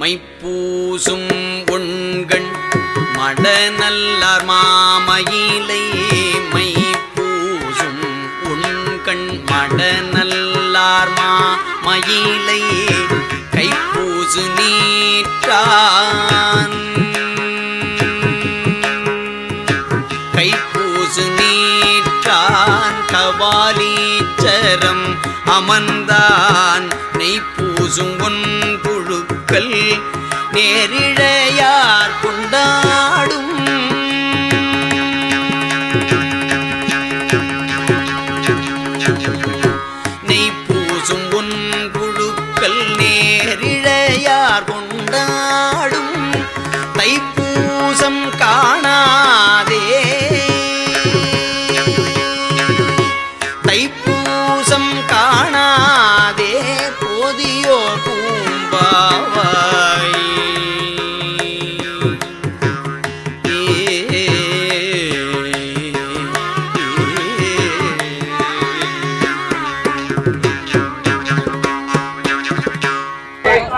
மைப்பூசும் உண்கண் மடநல்லார் மாமயிலை மைப்பூசும் உண்கண் மடநல்லார் மாமயிலை கைப்பூசு நீற்றான். கைப்பூசு நீற்றான் கவாலீச்சரம் அமர்ந்தான். நெய்ப்பூசும் உன் நோக்கல் நேரிழையார் கொண்டாடும். நெய் பூசும் உன் குழுக்கள் நேரிழையார் கொண்டாடும். தைப்பூசம் காணார்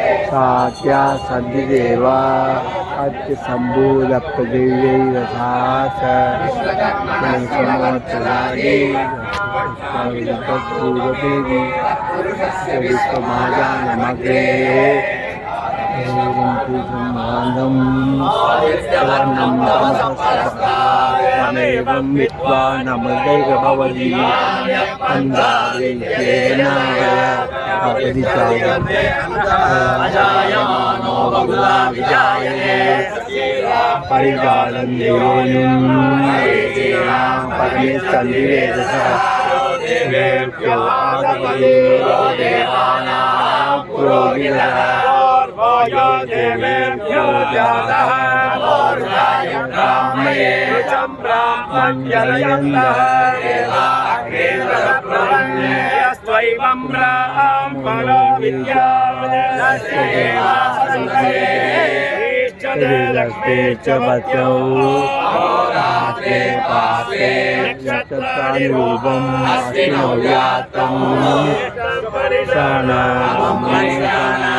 सात्या सद्धिदेवा अच्छ समोत्तरागे तत्पूर्वदेवी विश्वमाजानमग्रे एवं पूजमानम् वर्णं तमसमेवं विद्वा नमदैर्भवति अन्धावेन अपरिचायमानो बहुला विजायते परिजालं देवोनुं परमेशन्दिवेदसः देव्यो आदवयो देवानां पुरोहितः देवेभ्यो जातः ब्राह्मणे स्वैवं ब्राह्मणो लक्ष्मे च पचौ रात्रे पात्रे नक्षत्रानुरूपम् अस्तिनो व्यातम् सहस्रशीर्षं देवं